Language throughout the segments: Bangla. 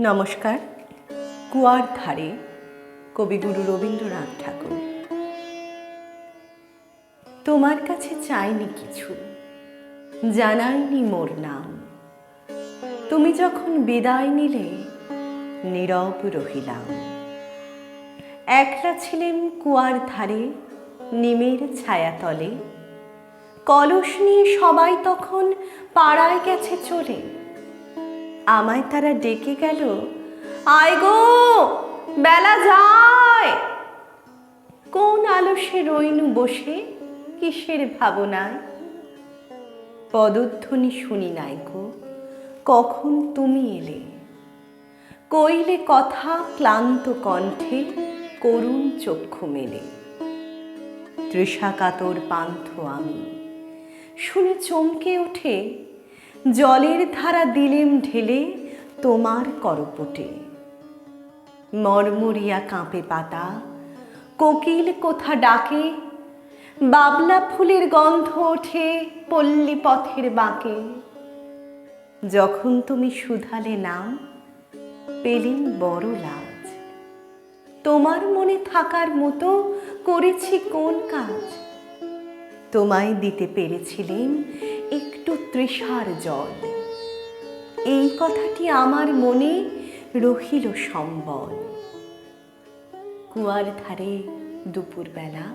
নমস্কার। কুয়ার ধারে কবিগুরু রবীন্দ্রনাথ ঠাকুর। তোমার কাছে চাইনি কিছু, জানাইনি মোর নাম। তুমি যখন বিদায় নিলে নীরব রহিলাম। একলা ছিলেম কুয়ার ধারে নিমের ছায়াতলে। কলস নিয়ে সবাই তখন পাড়ায় গেছে চলে। আমায় তারা ডেকে গেল। আয় গো, বেলা যায়। কোন আলসে রইনু বসে কিসের ভাবনায়? পদধ্বনি শুনি নাই গো, কখন তুমি এলে? কইলে কথা ক্লান্ত কণ্ঠে করুণ চক্ষু মেলে। তৃষাকাতর পান্থ আমি, শুনে চমকে ওঠে জলের ধারা দিলেম ঢেলে তোমার করপটে। মরমরিয়া কাঁপে পাতা, কোকিল কোথা ডাকে? বাবলা ফুলের গন্ধ ওঠে পল্লী পথের বাঁকে। যখন তুমি শুধালে নাম পেলেন বড় লাজ। তোমার মনে থাকার মতো করেছি কোন কাজ? তোমায় দিতে পেরেছিলেন একটু তৃষার জল। এই কথাটি আমার মনে রহিল সম্বল। কুয়ার ধারে দুপুরবেলা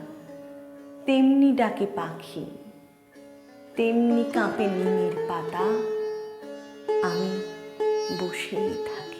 তেমনি ডাকে পাখি, তেমনি কাঁপে নিমের পাতা। আমি বসেই থাকি।